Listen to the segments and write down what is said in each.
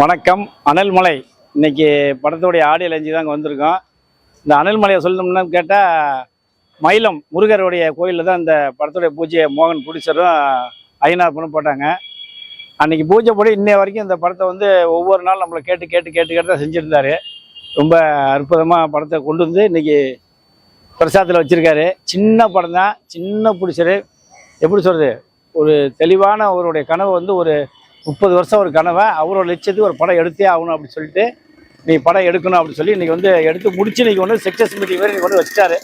வணக்கம் அனல்மலை இன்னைக்கு படத்துடைய ஆடியோ லஞ்சு தாங்க வந்திருக்கோம். இந்த அனல்மலையை சொல்லணும்னு கேட்டால் மயிலம் முருகருடைய கோயிலில் தான் இந்த படத்துடைய பூஜையை மோகன் பிடிச்சரும் ஐநாறு பண்ண போட்டாங்க. அன்றைக்கி பூஜை போட்டு இன்னைய வரைக்கும் இந்த படத்தை வந்து ஒவ்வொரு நாள் நம்மளை கேட்டு கேட்டு கேட்டு கேட்டு தான் செஞ்சுருந்தாரு. ரொம்ப அற்புதமாக படத்தை கொண்டு வந்து இன்றைக்கி பிரசாதத்தில் வச்சுருக்காரு. சின்ன படம் தான் சின்ன பிடிச்சரு எப்படி சொல்கிறது ஒரு தெளிவான அவருடைய கனவு வந்து ஒரு முப்பது வருஷம் ஒரு கனவை அவரோட லட்சியத்துக்கு ஒரு படம் எடுத்தே ஆகணும் அப்படின்னு சொல்லிட்டு நீ படம் எடுக்கணும் அப்படின்னு சொல்லி இன்றைக்கி வந்து எடுத்து முடிச்சு இன்றைக்கி வந்து சக்ஸஸ் மீட்டிங் மாதிரி இன்றைக்கி வந்து வச்சிட்டாரு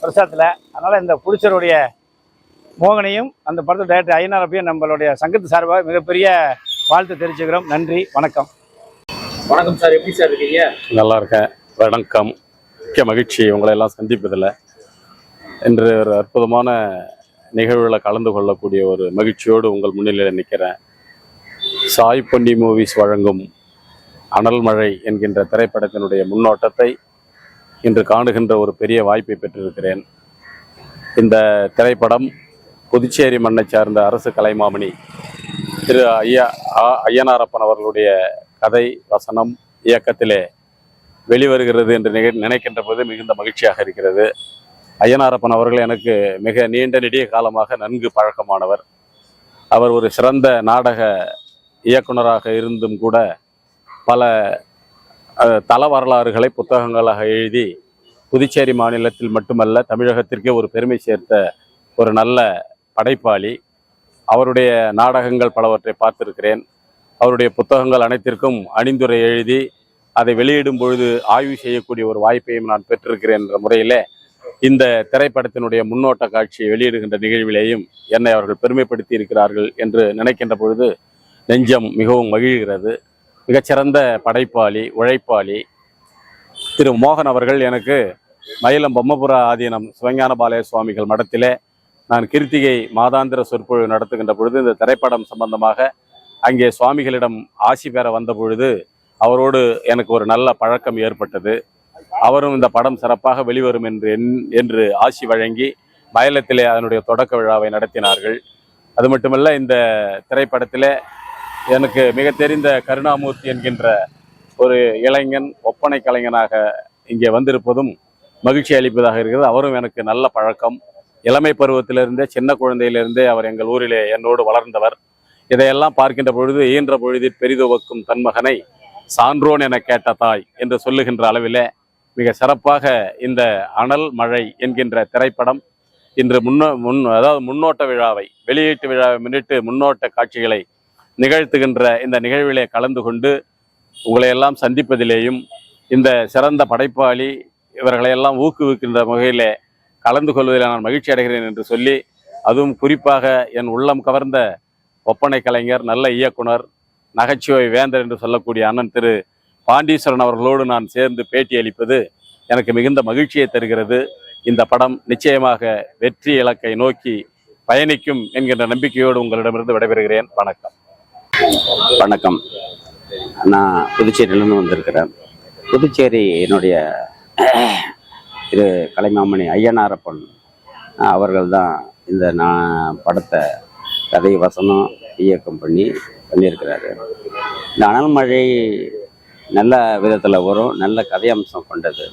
பிரசாத்தில். அதனால் இந்த புடிச்சருடைய மோகனையும் அந்த படத்தை டைரக்டர் ஐநாரப்பையும் நம்மளுடைய சங்கத்து சார்பாக மிகப்பெரிய வாழ்த்து தெரிவிச்சுக்கிறோம். நன்றி வணக்கம். வணக்கம் சார். எப்படி சார் இருக்கீங்க? நல்லா இருக்கேன். வணக்கம். மிக்க மகிழ்ச்சி. உங்களை எல்லாம் சந்திப்பதில். இன்று ஒரு அற்புதமான நிகழ்வில் கலந்து கொள்ளக்கூடிய ஒரு மகிழ்ச்சியோடு உங்கள் முன்னிலையில் நிற்கிறேன். சாய் பொன்னி மூவிஸ் வழங்கும் அனல் மழை என்கின்ற திரைப்படத்தினுடைய முன்னோட்டத்தை இன்று காணுகின்ற ஒரு பெரிய வாய்ப்பை பெற்றிருக்கிறேன். இந்த திரைப்படம் புதுச்சேரி மண்ணை சார்ந்த அரசு கலைமாமணி திரு ஐயா ஐயனாரப்பன் அவர்களுடைய கதை வசனம் இயக்கத்திலே வெளிவருகிறது என்று நினை- நினைக்கின்ற போது மிகுந்த மகிழ்ச்சியாக இருக்கிறது. ஐயனாரப்பன் அவர்கள் எனக்கு மிக நீண்ட நெடிய காலமாக நன்கு பழக்கமானவர். அவர் ஒரு சிறந்த நாடக இயக்குனராக இருந்தும் கூட பல தல வரலாறுகளை புத்தகங்களாக எழுதி புதுச்சேரி மாநிலத்தில் மட்டுமல்ல தமிழகத்திற்கே ஒரு பெருமை சேர்த்த ஒரு நல்ல படைப்பாளி. அவருடைய நாடகங்கள் பலவற்றை பார்த்திருக்கிறேன். அவருடைய புத்தகங்கள் அனைத்திற்கும் அணிந்துரை எழுதி அதை வெளியிடும் பொழுது ஆய்வு செய்யக்கூடிய ஒரு வாய்ப்பையும் நான் பெற்றிருக்கிறேன் என்ற முறையிலே இந்த திரைப்படத்தினுடைய முன்னோட்ட காட்சியை வெளியிடுகின்ற நிகழ்விலேயும் என்னை அவர்கள் பெருமைப்படுத்தி இருக்கிறார்கள் என்று நினைக்கின்ற பொழுது நெஞ்சம் மிகவும் மகிழ்கிறது. மிகச்சிறந்த படைப்பாளி உழைப்பாளி. திரு மோகன் அவர்கள் எனக்கு மயிலம் பொம்மபுர ஆதீனம் சிவஞான பாலய சுவாமிகள் மடத்திலே நான் கிருத்திகை மாதாந்திர சொற்பொழிவு நடத்துகின்ற பொழுது இந்த திரைப்படம் சம்பந்தமாக அங்கே சுவாமிகளிடம் ஆசி பெற வந்த பொழுது அவரோடு எனக்கு ஒரு நல்ல பழக்கம் ஏற்பட்டது. அவரும் இந்த படம் சிறப்பாக வெளிவரும் என்று என்- என்று ஆசி வழங்கி மயிலத்திலே அதனுடைய தொடக்க விழாவை நடத்தினார்கள். அது மட்டுமல்ல இந்த திரைப்படத்திலே எனக்கு மிக தெரிந்த கருணாமூர்த்தி என்கின்ற ஒரு இளைஞன் ஒப்பனை கலைஞனாக இங்கே வந்திருப்பதும் மகிழ்ச்சி அளிப்பதாக இருக்கிறது. அவரும் எனக்கு நல்ல பழக்கம். இளமை பருவத்திலிருந்தே சின்ன குழந்தையிலிருந்தே அவர் எங்கள் ஊரிலே என்னோடு வளர்ந்தவர். இதையெல்லாம் பார்க்கின்ற பொழுது இயன்ற பொழுதில் பெரிதுவக்கும் தன்மகனை சான்றோன் என கேட்ட தாய் என்று சொல்லுகின்ற அளவிலே மிக சிறப்பாக இந்த அனல் மழை என்கின்ற திரைப்படம் இன்று முன்னோ முன் அதாவது முன்னோட்ட விழாவை வெளியீட்டு விழாவை முன்னிட்டு முன்னோட்ட காட்சிகளை நிகழ்த்துகின்ற இந்த நிகழ்விலே கலந்து கொண்டு உங்களையெல்லாம் சந்திப்பதிலேயும் இந்த சிறந்த படைப்பாளி இவர்களையெல்லாம் ஊக்குவிக்கின்ற வகையிலே கலந்து கொள்வதில் நான் மகிழ்ச்சி அடைகிறேன் என்று சொல்லி அதுவும் குறிப்பாக என் உள்ளம் கவர்ந்த ஒப்பனை கலைஞர் நல்ல இயக்குனர் நகைச்சுவை வேந்தர் என்று சொல்லக்கூடிய அண்ணன் திரு பாண்டீஸ்வரன் அவர்களோடு நான் சேர்ந்து பேட்டி அளிப்பது எனக்கு மிகுந்த மகிழ்ச்சியை தருகிறது. இந்த படம் நிச்சயமாக வெற்றி இலக்கை நோக்கி பயணிக்கும் என்கின்ற நம்பிக்கையோடு உங்களிடமிருந்து விடைபெறுகிறேன். வணக்கம். வணக்கம். நான் புதுச்சேரியிலேருந்து வந்திருக்கிறேன். புதுச்சேரி என்னுடைய திரு கலைமாமணி ஐயனாரப்பன் அவர்கள் தான் இந்த நான் படத்தை கதை வசனம் இயக்கம் பண்ணி பண்ணியிருக்கிறாரு. இந்த அனல் மழை நல்ல விதத்தில் வரும் நல்ல கதை அம்சம் கொண்டது.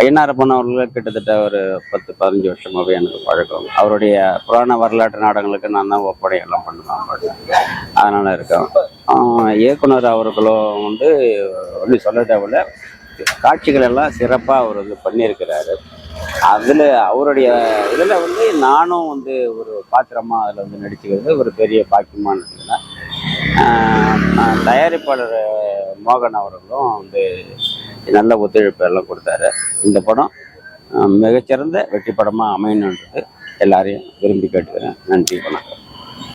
ஐயனாரப்பன் அவர்கள் கிட்டத்தட்ட ஒரு பத்து பதினஞ்சு வருஷமாகவே எனக்கு பழக்கம். அவருடைய புராண வரலாற்று நாடகங்களுக்கு நான் தான் ஒப்படை எல்லாம் பண்ணுவேன். அதனால் இருக்கேன். இயக்குனர் அவர்களும் வந்து ஒன்றும் சொல்ல தேவையில்ல. காட்சிகள் எல்லாம் சிறப்பாக அவர் வந்து பண்ணியிருக்கிறாரு. அதில் அவருடைய இதில் வந்து நானும் வந்து ஒரு பாத்திரமாக அதில் வந்து நடிச்சுக்கிறது ஒரு பெரிய பாக்கியமாக நினைக்கிறேன் தயாரிப்பாளர் மோகன் அவர்களும் வந்து நல்ல ஒத்துழைப்பு எல்லாம் கொடுத்தாரு. இந்த படம் மிகச்சிறந்த வெற்றி படமாக அமையணுன்றது எல்லாரையும் விரும்பி கேட்டுக்கிறேன். நன்றி வணக்கம்.